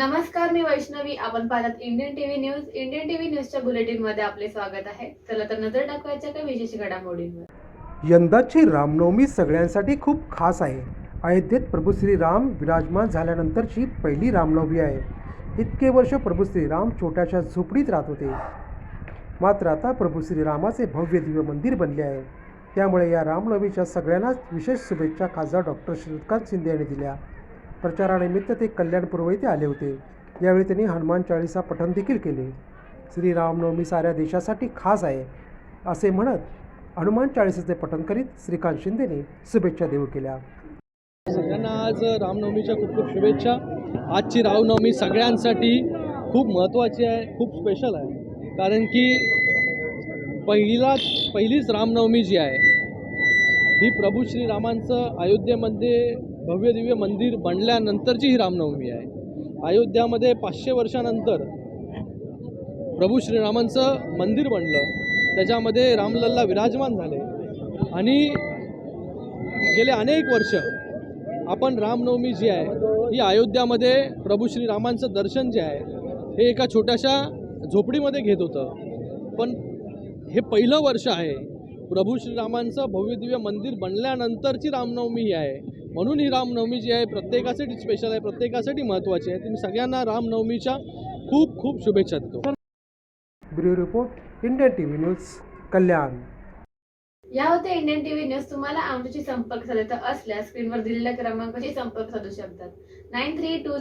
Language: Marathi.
नमस्कार मी वैष्णवी. आपण पाहतात Indian TV news Indian TV न्यूजच्या बुलेटिनमध्ये आपले स्वागत आहे. चला तर नजर टाकवायच्या काही विशेष घडामोडींवर. यंदाची रामनवमी सगळ्यांसाठी खूप खास आहे. अयोध्येत प्रभू श्रीराम विराजमान झाल्यानंतरची पहिली रामनवमी आहे. इतके वर्ष प्रभू श्रीराम छोट्याशा झोपडीत राहत होते. मात्र आता प्रभू श्रीरामाचे भव्य दिव्य मंदिर बनले आहे. त्यामुळे या रामनवमीच्या सगळ्यांनाच विशेष शुभेच्छा खासदार डॉक्टर श्रीकांत शिंदे यांनी दिल्या. प्रचारानिमित्त ते कल्याणपूर्व येथे आले होते. यावेळी त्यांनी हनुमान चाळीसा पठण देखील केले. श्रीरामनवमी साऱ्या देशासाठी खास आहे असे म्हणत हनुमान चाळीसाचे पठण करीत श्रीकांत शिंदेने शुभेच्छा देऊ केल्या. सगळ्यांना आज रामनवमीच्या खूप खूप शुभेच्छा. आजची रामनवमी सगळ्यांसाठी खूप महत्त्वाची आहे खूप स्पेशल आहे. कारण की पहिला पहिलीच रामनवमी जी आहे ही प्रभू श्रीरामांचं अयोध्येमध्ये भव्य दिव्य मंदिर बनल्यानंतरची ही रामनवमी आहे. अयोध्यामध्ये पाचशे वर्षानंतर प्रभू श्रीरामांचं मंदिर बनलं. त्याच्यामध्ये रामलल्ला विराजमान झाले. आणि गेले अनेक वर्ष आपण रामनवमी जी आहे ही अयोध्यामध्ये प्रभू श्रीरामांचं दर्शन जे आहे हे एका छोट्याशा झोपडीमध्ये घेत होतं. पण हे पहिलं वर्ष आहे. प्रभू श्रीरामांचं भव्य दिव्य मंदिर बनल्यानंतरची रामनवमी ही आहे. म्हणून ही रामनवमी जी आहे प्रत्येकासाठी स्पेशल आहे प्रत्येकासाठी महत्त्वाची आहे. तुम्ही सगळ्यांना रामनवमीच्या खूप खूप शुभेच्छा देतो. Bureau report Indian T V news Kalyan. या होत्या इंडियन टीव्ही न्यूज. तुम्हाला आमच्याशी संपर्क साधायचा असल्यास स्क्रीनवर दिलेल्या क्रमांकाशी संपर्क साधू शकतात. Nine three to